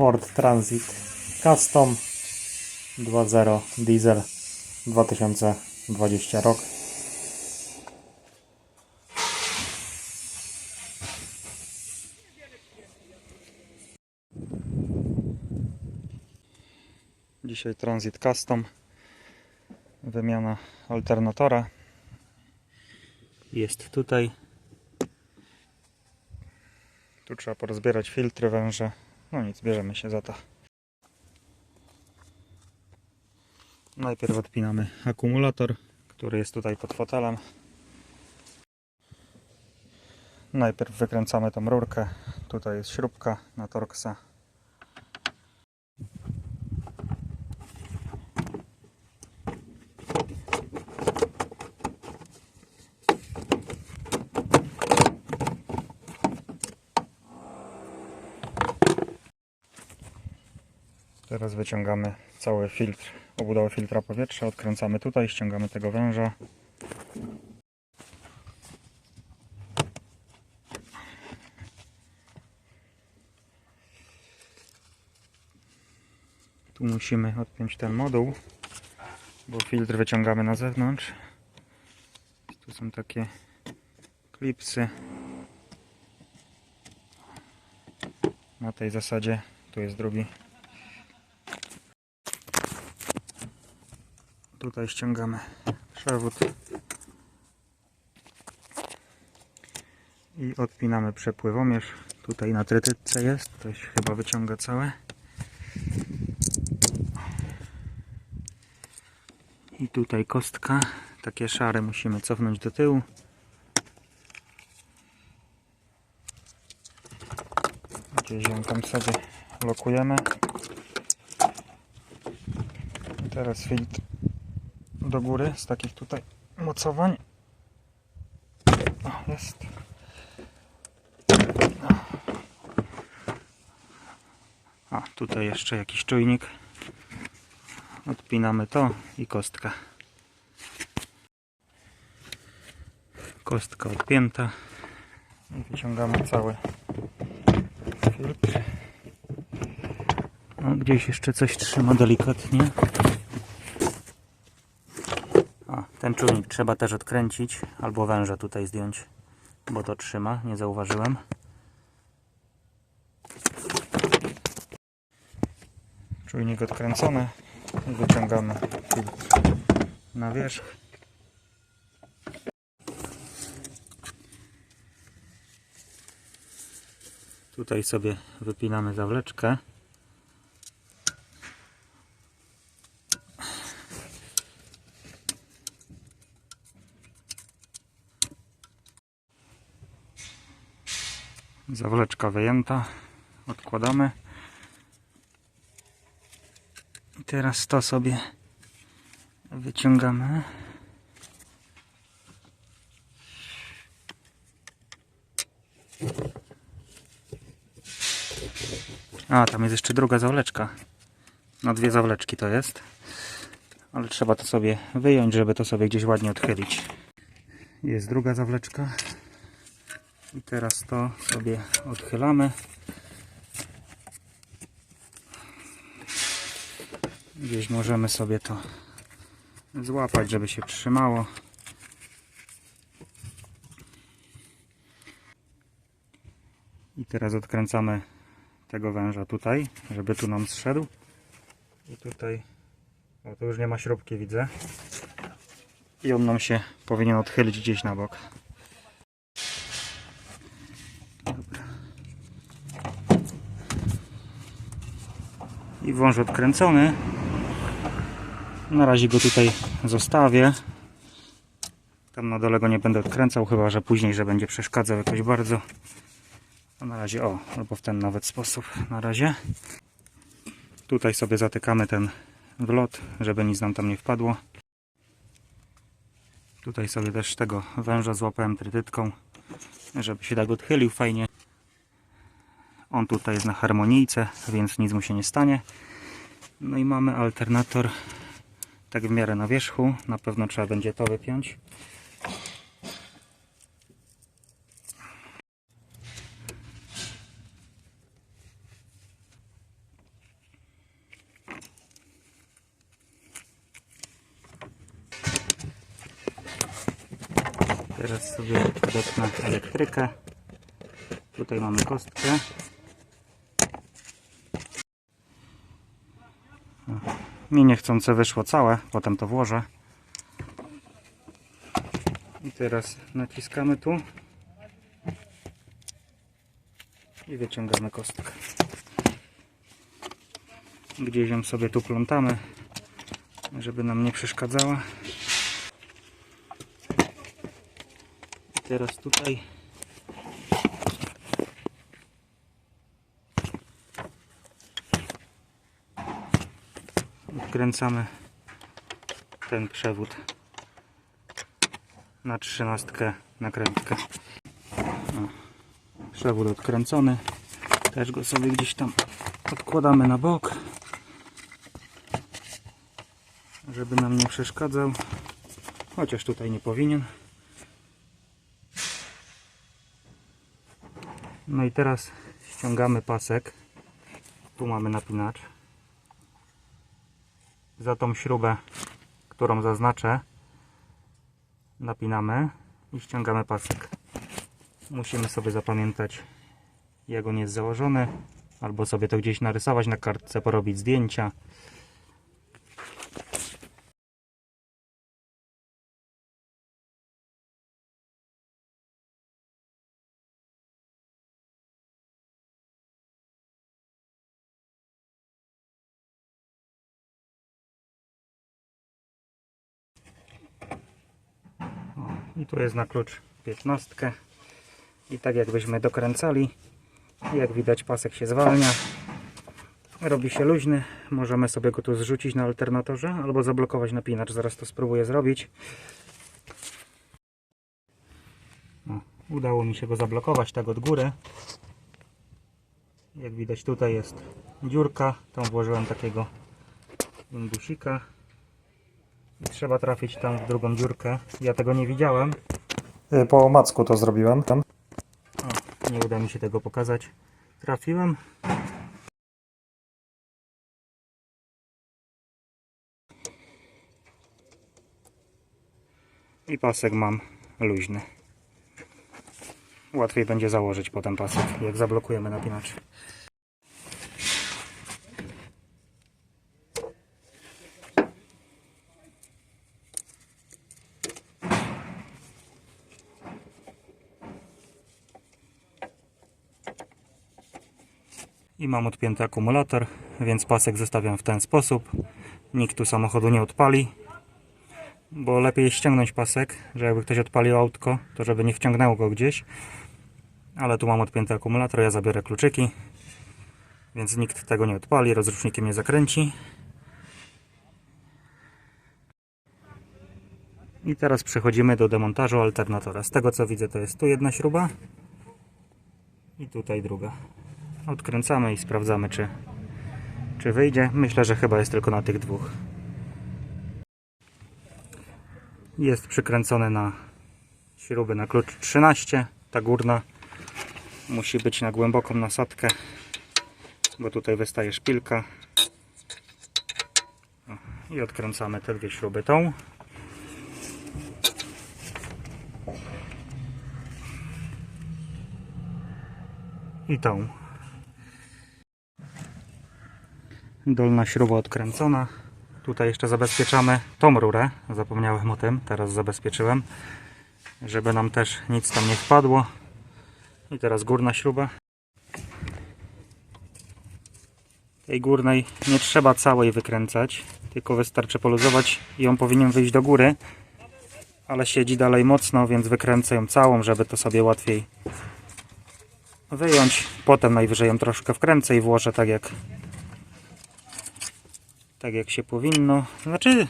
Ford Transit Custom 2.0 diesel 2020 rok. Dzisiaj Transit Custom wymiana alternatora jest tutaj tu trzeba porozbierać filtry, węże. No nic, bierzemy się za to. Najpierw odpinamy akumulator, który jest tutaj pod fotelem. Najpierw wykręcamy tą rurkę. Tutaj jest śrubka na Torxa. Teraz wyciągamy cały filtr, obudowę filtra powietrza, odkręcamy tutaj, ściągamy tego węża. Tu musimy odpiąć ten moduł, bo filtr wyciągamy na zewnątrz. Tu są takie klipsy. Na tej zasadzie tu jest drugi Tutaj ściągamy przewód i odpinamy przepływomierz. Tutaj na trytytce jest, to się chyba wyciąga całe. I tutaj kostka, takie szare musimy cofnąć do tyłu. Gdzieś ją tam sobie lokujemy. Teraz filtr do góry z takich tutaj mocowań. O, jest. A, tutaj jeszcze jakiś czujnik. Odpinamy to i kostka. Kostka odpięta. I wyciągamy cały filtr. No, gdzieś jeszcze coś trzyma delikatnie. A, ten czujnik trzeba też odkręcić, albo węża tutaj zdjąć, bo to trzyma, nie zauważyłem. Czujnik odkręcony i wyciągamy filtr na wierzch. Tutaj sobie wypinamy zawleczkę. Zawleczka wyjęta. Odkładamy. I teraz to sobie wyciągamy. A, tam jest jeszcze druga zawleczka. No dwie zawleczki to jest. Ale trzeba to sobie wyjąć, żeby to sobie gdzieś ładnie odchylić. Jest druga zawleczka. I teraz to sobie odchylamy. Gdzieś możemy sobie to złapać, żeby się trzymało. I teraz odkręcamy tego węża tutaj, żeby tu nam zszedł. I tutaj, o tu już nie ma śrubki widzę. I on nam się powinien odchylić gdzieś na bok. I wąż odkręcony. Na razie go tutaj zostawię. Tam na dole go nie będę odkręcał, chyba że później, że będzie przeszkadzał jakoś bardzo. A na razie, o, albo w ten nawet sposób. Na razie. Tutaj sobie zatykamy ten wlot, żeby nic nam tam nie wpadło. Tutaj sobie też tego węża złapałem trytytką, żeby się tak odchylił fajnie. On tutaj jest na harmonijce, więc nic mu się nie stanie. No i mamy alternator tak w miarę na wierzchu. Na pewno trzeba będzie to wypiąć. Teraz sobie podepnę elektrykę. Tutaj mamy kostkę. Mi niechcące wyszło całe, potem to włożę. I teraz naciskamy tu i wyciągamy kostkę. Gdzieś ją sobie tu plątamy, żeby nam nie przeszkadzała. I teraz tutaj odkręcamy ten przewód na trzynastkę nakrętkę. O, przewód odkręcony. Też go sobie gdzieś tam odkładamy na bok, żeby nam nie przeszkadzał. Chociaż tutaj nie powinien. No i teraz ściągamy pasek. Tu mamy napinacz. Za tą śrubę, którą zaznaczę, napinamy i ściągamy pasek. Musimy sobie zapamiętać, jak on jest założony, albo sobie to gdzieś narysować na kartce, porobić zdjęcia. I tu jest na klucz 15. I tak jakbyśmy dokręcali, jak widać pasek się zwalnia. Robi się luźny. Możemy sobie go tu zrzucić na alternatorze albo zablokować napinacz. Zaraz to spróbuję zrobić. O, udało mi się go zablokować tak od góry. Jak widać tutaj jest dziurka. Tam włożyłem takiego indusika. I trzeba trafić tam w drugą dziurkę. Ja tego nie widziałem. Y, Po omacku to zrobiłem. Tam. O, nie uda mi się tego pokazać. Trafiłem. I pasek mam luźny. Łatwiej będzie założyć potem pasek, jak zablokujemy napinacz. Mam odpięty akumulator, więc pasek zostawiam w ten sposób. Nikt tu samochodu nie odpali, bo lepiej ściągnąć pasek, że jakby ktoś odpalił autko, to żeby nie wciągnęło go gdzieś. Ale tu mam odpięty akumulator, ja zabiorę kluczyki, więc nikt tego nie odpali, rozrusznikiem nie zakręci. I teraz przechodzimy do demontażu alternatora. Z tego co widzę to jest tu jedna śruba i tutaj druga odkręcamy i sprawdzamy, czy, czy wyjdzie. Myślę, że chyba jest tylko na tych dwóch. Jest przykręcone na śruby na klucz 13. Ta górna musi być na głęboką nasadkę, bo tutaj wystaje szpilka. I odkręcamy te dwie śruby tą. I tą. Dolna śruba odkręcona. Tutaj jeszcze zabezpieczamy tą rurę. Zapomniałem o tym, teraz zabezpieczyłem, żeby nam też nic tam nie wpadło. I teraz górna śruba. Tej górnej nie trzeba całej wykręcać, tylko wystarczy poluzować i on powinien wyjść do góry. Ale siedzi dalej mocno, więc wykręcę ją całą, żeby to sobie łatwiej wyjąć. Potem najwyżej ją troszkę wkręcę i włożę tak jak tak jak się powinno. Znaczy,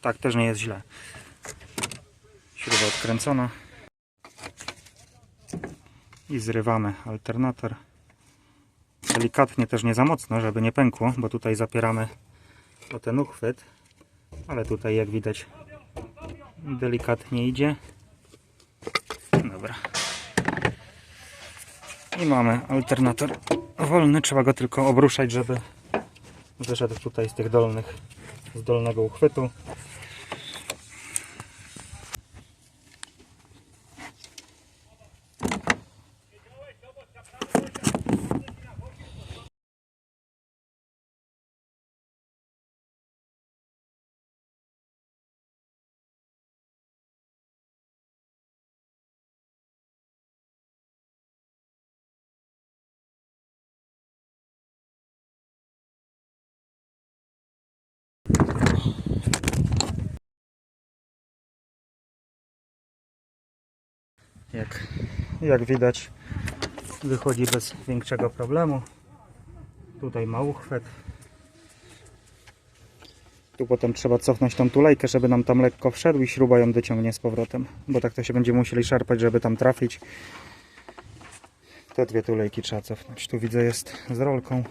tak też nie jest źle. Śruba odkręcona. I zrywamy alternator. Delikatnie też nie za mocno, żeby nie pękło, bo tutaj zapieramy o ten uchwyt. Ale tutaj jak widać delikatnie idzie. Dobra. I mamy alternator wolny. Trzeba go tylko obruszać, żeby wyszedł tutaj z tych dolnych, z dolnego uchwytu. Jak, jak widać, wychodzi bez większego problemu. Tutaj ma uchwyt. Tu potem trzeba cofnąć tą tulejkę, żeby nam tam lekko wszedł i śruba ją dociągnie z powrotem. Bo tak to się będziemy musieli szarpać, żeby tam trafić. Te dwie tulejki trzeba cofnąć. Tu widzę jest z rolką.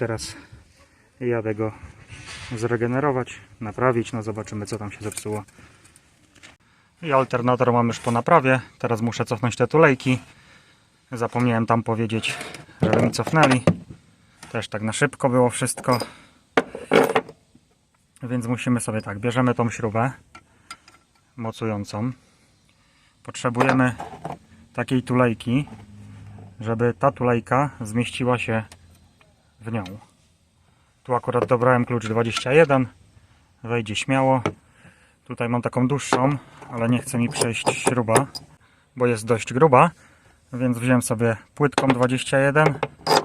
Teraz jadę go zregenerować, naprawić, no zobaczymy co tam się zepsuło. I alternator mam już po naprawie, teraz muszę cofnąć te tulejki. Zapomniałem tam powiedzieć, żeby mi cofnęli. Też tak na szybko było wszystko. Więc musimy sobie tak, bierzemy tą śrubę mocującą. Potrzebujemy takiej tulejki, żeby ta tulejka zmieściła się w nią. Tu akurat dobrałem klucz 21. Wejdzie śmiało. Tutaj mam taką dłuższą, ale nie chce mi przejść śruba, bo jest dość gruba. Więc wziąłem sobie płytką 21.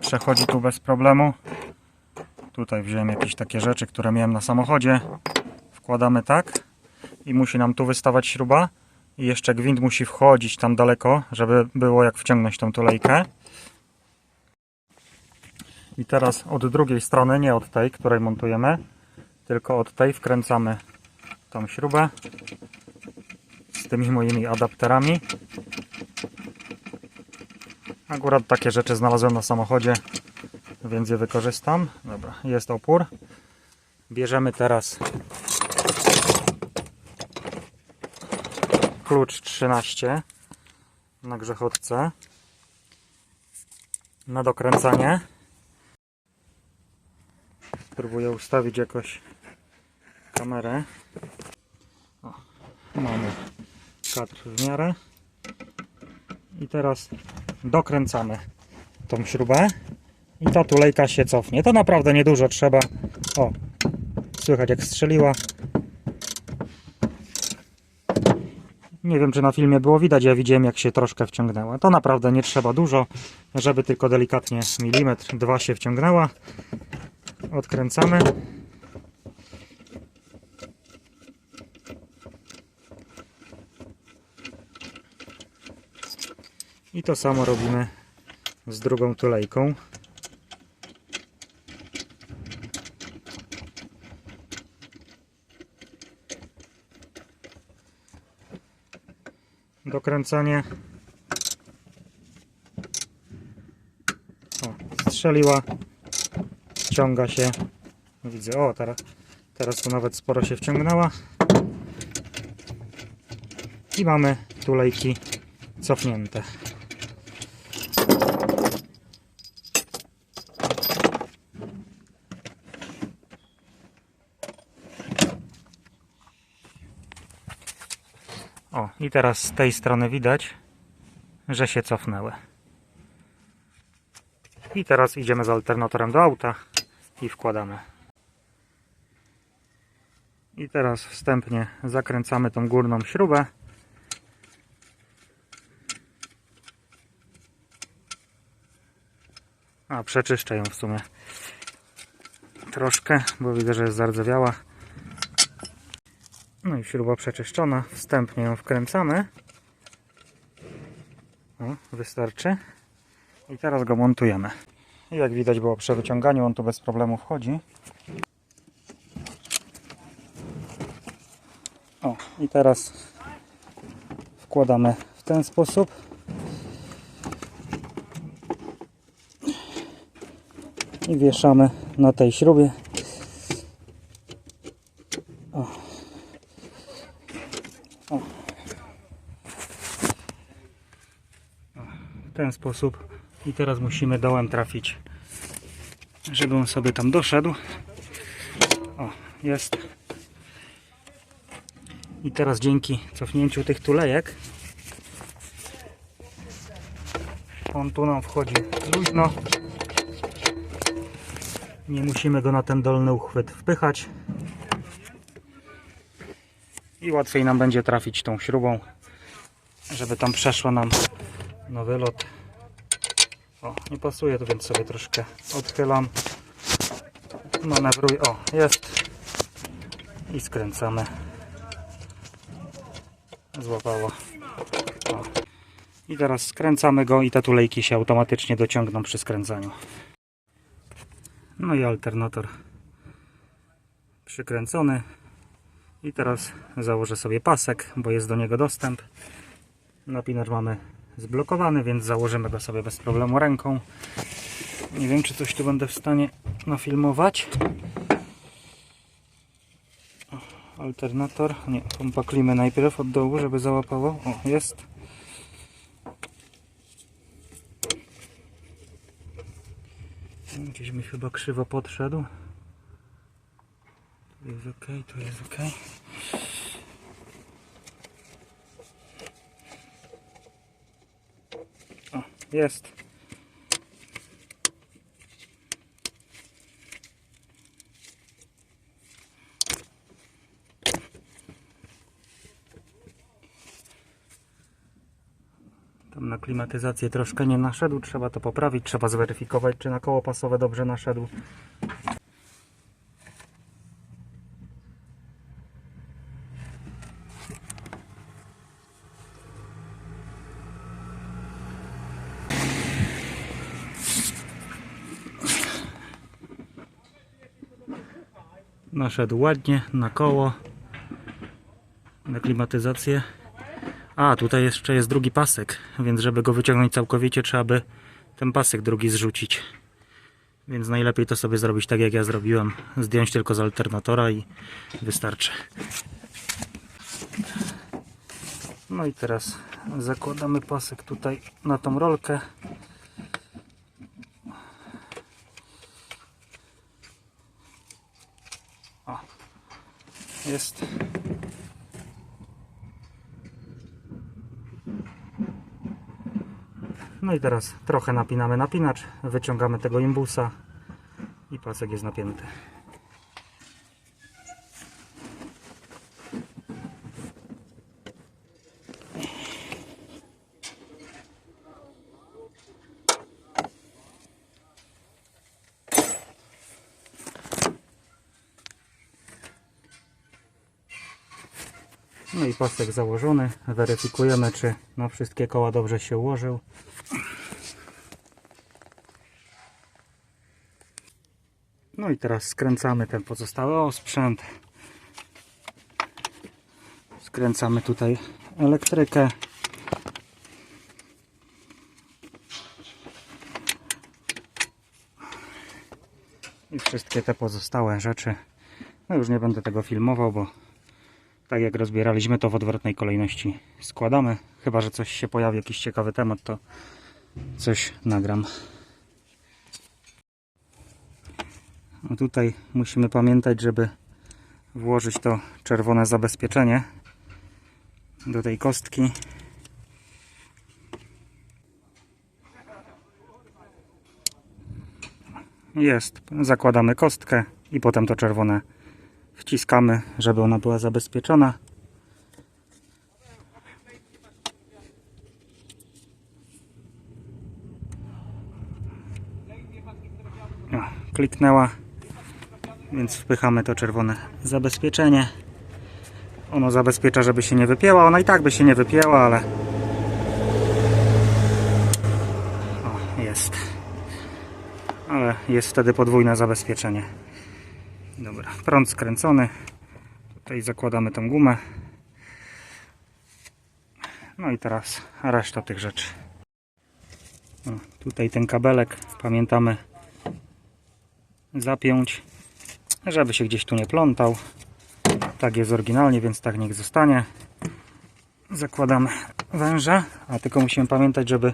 Przechodzi tu bez problemu. Tutaj wziąłem jakieś takie rzeczy, które miałem na samochodzie. Wkładamy tak i musi nam tu wystawać śruba. I jeszcze gwint musi wchodzić tam daleko, żeby było jak wciągnąć tą tulejkę. I teraz od drugiej strony, nie od tej, której montujemy, tylko od tej wkręcamy tą śrubę z tymi moimi adapterami. Akurat takie rzeczy znalazłem na samochodzie, więc je wykorzystam. Dobra, jest opór. Bierzemy teraz klucz 13 na grzechotce na dokręcanie. Spróbuję ustawić jakoś kamerę. O, mamy kadr w miarę. I teraz dokręcamy tą śrubę. I ta tulejka się cofnie. To naprawdę niedużo trzeba. O, słychać jak strzeliła. Nie wiem, czy na filmie było widać, ja widziałem jak się troszkę wciągnęła. To naprawdę nie trzeba dużo, żeby tylko delikatnie milimetr, dwa się wciągnęła. Odkręcamy. I to samo robimy z drugą tulejką. Dokręcanie. O, strzeliła wciąga się. Widzę, o teraz, teraz tu nawet sporo się wciągnęła. I mamy tulejki cofnięte. O, i teraz z tej strony widać, że się cofnęły. I teraz idziemy z alternatorem do auta i wkładamy. I teraz wstępnie zakręcamy tą górną śrubę. A, przeczyszczę ją w sumie troszkę, bo widzę, że jest zardzewiała. No i śruba przeczyszczona. Wstępnie ją wkręcamy. O, wystarczy. I teraz go montujemy. Jak widać było przy wyciąganiu, on tu bez problemu wchodzi. O, i teraz wkładamy w ten sposób. I wieszamy na tej śrubie. O. O. W ten sposób. I teraz musimy dołem trafić, żeby on sobie tam doszedł. O, jest. I teraz dzięki cofnięciu tych tulejek on tu nam wchodzi luźno. Nie musimy go na ten dolny uchwyt wpychać. I łatwiej nam będzie trafić tą śrubą, żeby tam przeszło nam na wylot O, nie pasuje, to więc sobie troszkę odchylam. Manewruj. O, jest. I skręcamy. Złapało. O. I teraz skręcamy go i te tulejki się automatycznie dociągną przy skręcaniu. No i alternator przykręcony. I teraz założę sobie pasek, bo jest do niego dostęp. Napinacz mamy zblokowany, więc założymy go sobie bez problemu ręką. Nie wiem, czy coś tu będę w stanie nafilmować. Alternator. Nie, pompa klimy najpierw od dołu, żeby załapało. O, jest. Gdzieś mi chyba krzywo podszedł. Tu jest ok, tu jest ok. O, jest. Tam na klimatyzację troszkę nie naszedł, trzeba to poprawić, trzeba zweryfikować, czy na koło pasowe dobrze naszedł. Naszedł ładnie na koło, na klimatyzację. A, tutaj jeszcze jest drugi pasek, więc żeby go wyciągnąć całkowicie, trzeba by ten pasek drugi zrzucić. Więc najlepiej to sobie zrobić tak jak ja zrobiłem. Zdjąć tylko z alternatora i wystarczy. No i teraz zakładamy pasek tutaj na tą rolkę. Jest. No i teraz trochę napinamy napinacz, wyciągamy tego imbusa i pasek jest napięty. No i pasek założony. Weryfikujemy, czy na wszystkie koła dobrze się ułożył. No i teraz skręcamy ten pozostały osprzęt. Skręcamy tutaj elektrykę. I wszystkie te pozostałe rzeczy. No już nie będę tego filmował, bo tak jak rozbieraliśmy to w odwrotnej kolejności składamy. Chyba, że coś się pojawi, jakiś ciekawy temat, to coś nagram. Tutaj musimy pamiętać, żeby włożyć to czerwone zabezpieczenie do tej kostki. Jest. Zakładamy kostkę i potem to czerwone wciskamy, żeby ona była zabezpieczona. O, kliknęła, więc wpychamy to czerwone zabezpieczenie. Ono zabezpiecza, żeby się nie wypięła. Ona i tak by się nie wypięła, ale o, jest. Ale jest wtedy podwójne zabezpieczenie. Dobra, prąd skręcony. Tutaj zakładamy tą gumę. No i teraz reszta tych rzeczy. O, tutaj ten kabelek, pamiętamy, zapiąć, żeby się gdzieś tu nie plątał. Tak jest oryginalnie, więc tak niech zostanie. Zakładamy węża, a tylko musimy pamiętać, żeby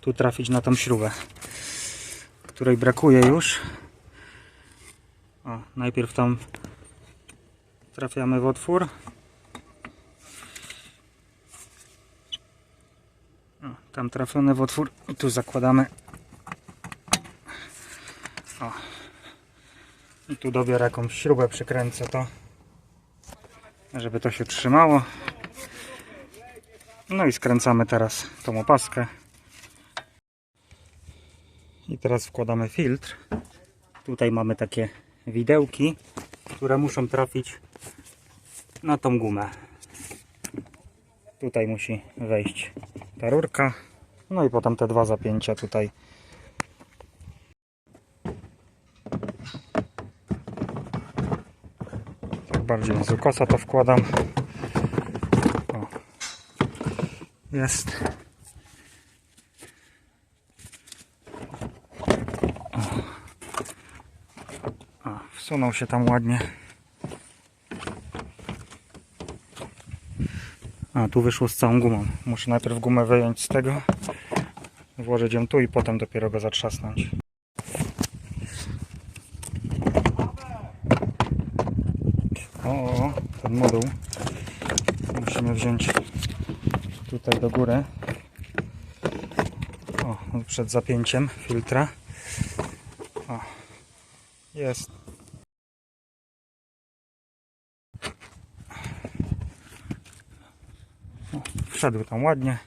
tu trafić na tą śrubę, której brakuje już. O, najpierw tam trafiamy w otwór. O, tam trafiony w otwór i tu zakładamy. O. I tu dobiorę jakąś śrubę, przykręcę to, żeby to się trzymało. No i skręcamy teraz tą opaskę. I teraz wkładamy filtr. Tutaj mamy takie widełki, które muszą trafić na tą gumę. Tutaj musi wejść ta rurka. No i potem te dwa zapięcia tutaj. Tak bardziej z ukosa to wkładam. O. Jest. O, wsunął się tam ładnie. A, tu wyszło z całą gumą. Muszę najpierw gumę wyjąć z tego, włożyć ją tu i potem dopiero go zatrzasnąć. O, ten moduł musimy wziąć tutaj do góry. O, przed zapięciem filtra. O, jest. O, wszedł tam ładnie.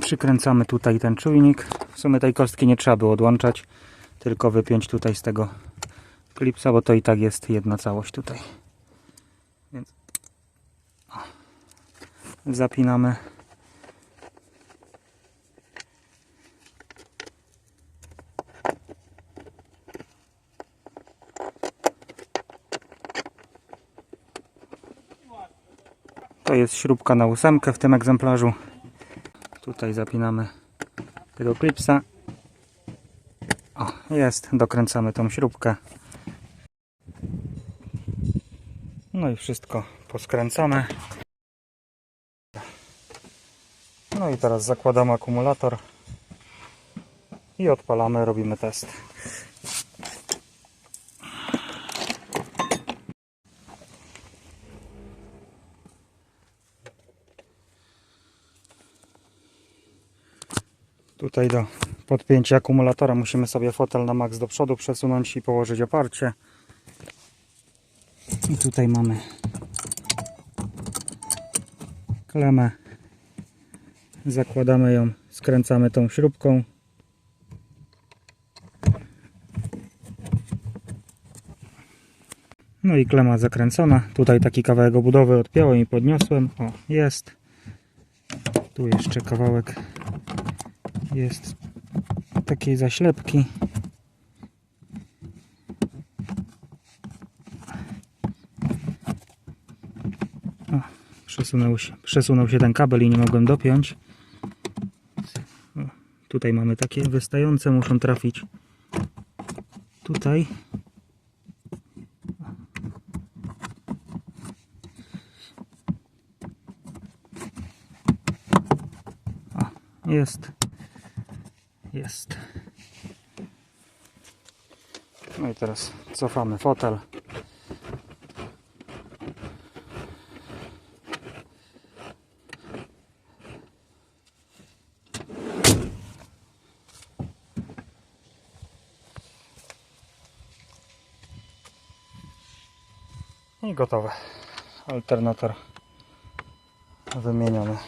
Przykręcamy tutaj ten czujnik. W sumie tej kostki nie trzeba było odłączać, tylko wypiąć tutaj z tego klipsa, bo to i tak jest jedna całość tutaj. Więc zapinamy. To jest śrubka na ósemkę w tym egzemplarzu. Tutaj zapinamy tego klipsa. O, jest. Dokręcamy tą śrubkę. No i wszystko poskręcone. No i teraz zakładamy akumulator i odpalamy, robimy test. Tutaj do podpięcia akumulatora musimy sobie fotel na max do przodu przesunąć i położyć oparcie. I tutaj mamy klamę. Zakładamy ją, skręcamy tą śrubką. No i klema zakręcona. Tutaj taki kawałek obudowy odpiąłem i podniosłem. O, jest. Tu jeszcze kawałek jest takiej zaślepki. O, przesunął, się, przesunął się ten kabel i nie mogłem dopiąć. O, tutaj mamy takie wystające, muszą trafić tutaj. Jest. Jest. No i teraz cofamy fotel. I gotowe. Alternator wymieniony.